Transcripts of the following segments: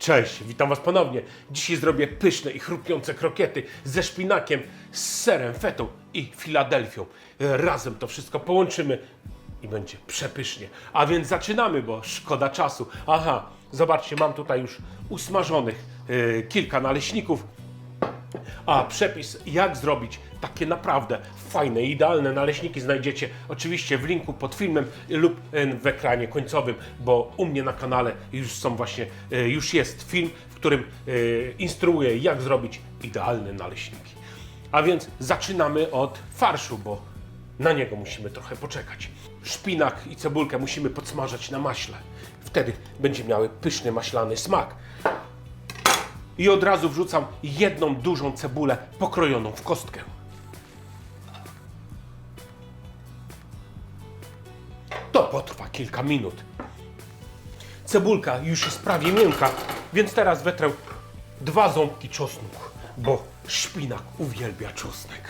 Cześć, witam Was ponownie. Dzisiaj zrobię pyszne i chrupiące krokiety ze szpinakiem, z serem, fetą i Filadelfią. Razem to wszystko połączymy i będzie przepysznie. A więc zaczynamy, bo szkoda czasu. Aha, zobaczcie, mam tutaj już usmażonych yy, kilka naleśników. A przepis, jak zrobić takie naprawdę fajne, idealne naleśniki znajdziecie oczywiście w linku pod filmem lub e, w ekranie końcowym, bo u mnie na kanale już są właśnie, e, już jest film, w którym e, instruuję jak zrobić idealne naleśniki. A więc zaczynamy od farszu, bo na niego musimy trochę poczekać. Szpinak i cebulkę musimy podsmażać na maśle. Wtedy będzie miały pyszny maślany smak i od razu wrzucam jedną dużą cebulę pokrojoną w kostkę. Kilka minut. Cebulka już jest prawie miękka, więc teraz wetrę dwa ząbki czosnku, bo szpinak uwielbia czosnek.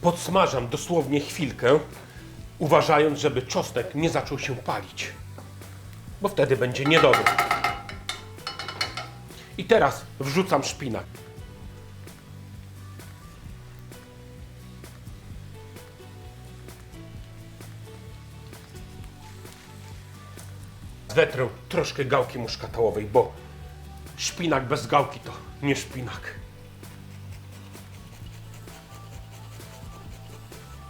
Podsmażam dosłownie chwilkę, uważając, żeby czosnek nie zaczął się palić, bo wtedy będzie niedobry. I teraz wrzucam szpinak. Wetrę troszkę gałki muszkatałowej, bo szpinak bez gałki to nie szpinak.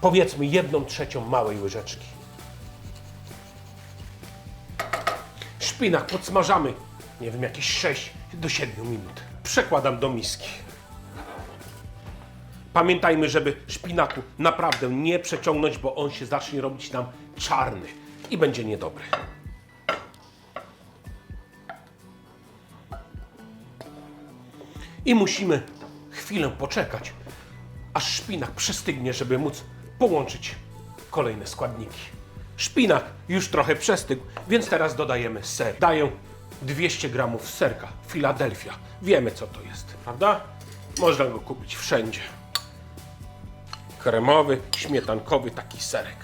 Powiedzmy jedną trzecią małej łyżeczki. Szpinak podsmażamy, nie wiem, jakieś 6 do 7 minut. Przekładam do miski. Pamiętajmy, żeby szpinaku naprawdę nie przeciągnąć, bo on się zacznie robić nam czarny i będzie niedobry. I musimy chwilę poczekać, aż szpinak przestygnie, żeby móc połączyć kolejne składniki. Szpinak już trochę przestygł, więc teraz dodajemy ser. Daję 200 gramów serka Philadelphia. Wiemy co to jest, prawda? Można go kupić wszędzie. Kremowy, śmietankowy taki serek.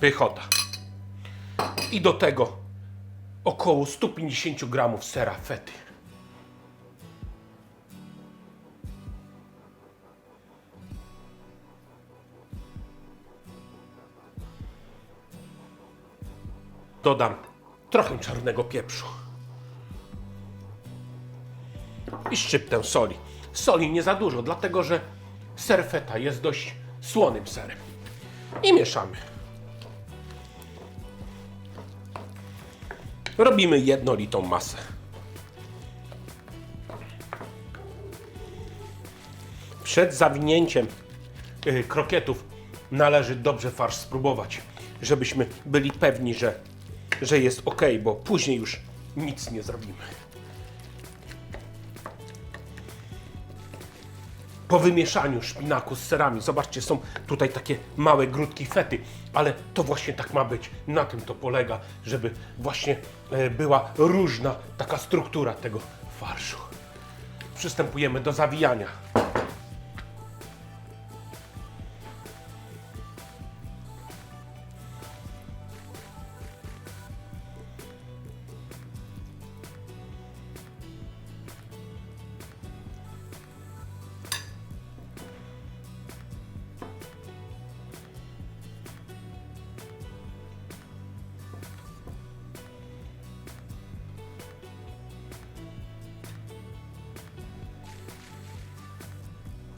Pychota. I do tego około 150 gramów sera fety. dodam trochę czarnego pieprzu i szczyptę soli. Soli nie za dużo, dlatego że ser feta jest dość słonym serem. I mieszamy. Robimy jednolitą masę. Przed zawinięciem y, krokietów należy dobrze farsz spróbować, żebyśmy byli pewni, że że jest ok, bo później już nic nie zrobimy. Po wymieszaniu szpinaku z serami, zobaczcie, są tutaj takie małe grudki fety, ale to właśnie tak ma być. Na tym to polega, żeby właśnie e, była różna taka struktura tego farszu. Przystępujemy do zawijania.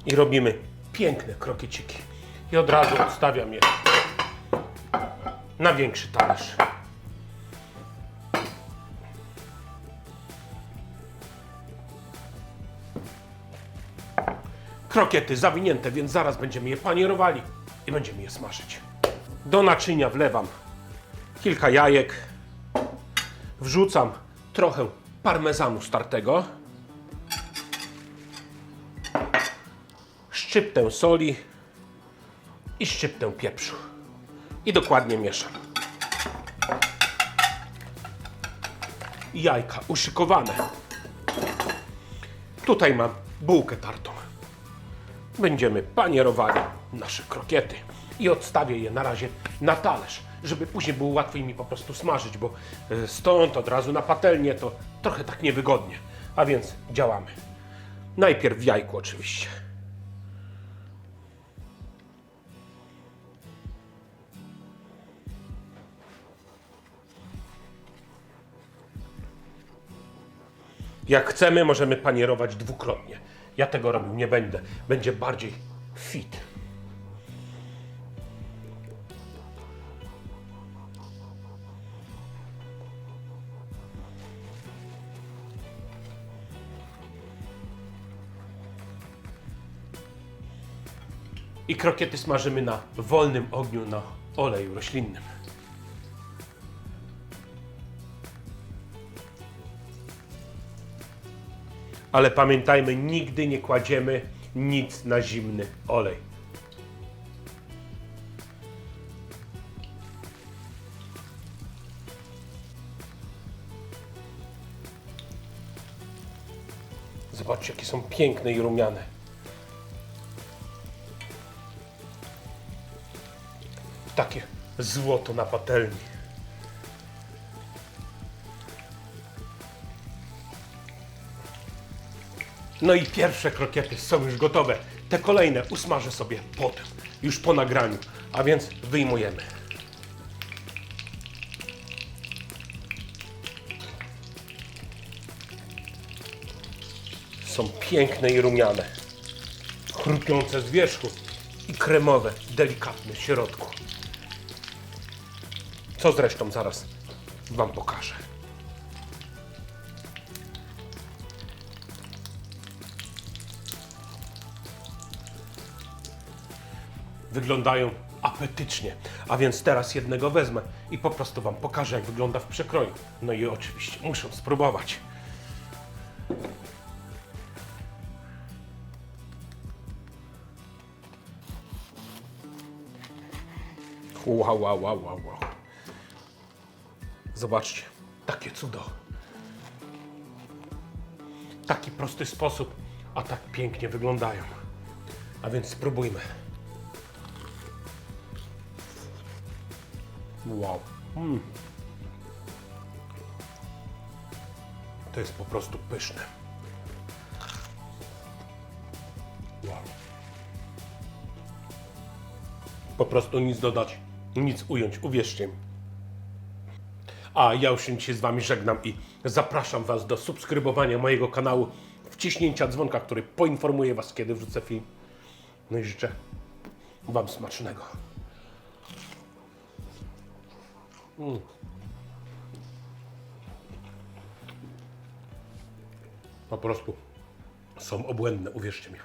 I robimy piękne krokieciki. I od razu odstawiam je na większy talerz. Krokiety zawinięte, więc zaraz będziemy je panierowali i będziemy je smażyć. Do naczynia wlewam kilka jajek, wrzucam trochę parmezanu startego, szczyptę soli i szczyptę pieprzu. I dokładnie mieszam. Jajka uszykowane. Tutaj mam bułkę tartą. będziemy panierowali nasze krokiety. I odstawię je na razie na talerz, żeby później było łatwiej mi po prostu smażyć, bo e, stąd od razu na patelnię to trochę tak niewygodnie. A więc działamy. Najpierw w jajku oczywiście. Jak chcemy, możemy panierować dwukrotnie. Ja tego robił nie będę. Będzie bardziej fit. I krokiety smażymy na wolnym ogniu na oleju roślinnym. Ale pamiętajmy, nigdy nie kładziemy nic na zimny olej. Zobaczcie, jakie są piękne i rumiane. Takie złoto na patelni. No i pierwsze krokiety są już gotowe. Te kolejne usmażę sobie potem, już po nagraniu. A więc wyjmujemy. Są piękne i rumiane. Chrupiące z wierzchu i kremowe, delikatne w środku. Co zresztą zaraz Wam pokażę. Wyglądają apetycznie. A więc teraz jednego wezmę i po prostu Wam pokażę, jak wygląda w przekroju. No i oczywiście muszę spróbować. Wow, wow, wow, wow. Zobaczcie, takie cudo. Taki prosty sposób, a tak pięknie wyglądają. A więc spróbujmy. Wow. Mm. To jest po prostu pyszne. Wow. Po prostu nic dodać, nic ująć, uwierzcie mi. A ja już się dzisiaj z Wami żegnam i zapraszam Was do subskrybowania mojego kanału, wciśnięcia dzwonka, który poinformuje Was, kiedy wrzucę film. No i życzę Wam smacznego. Po prostu są obłędne, uwierzcie mi.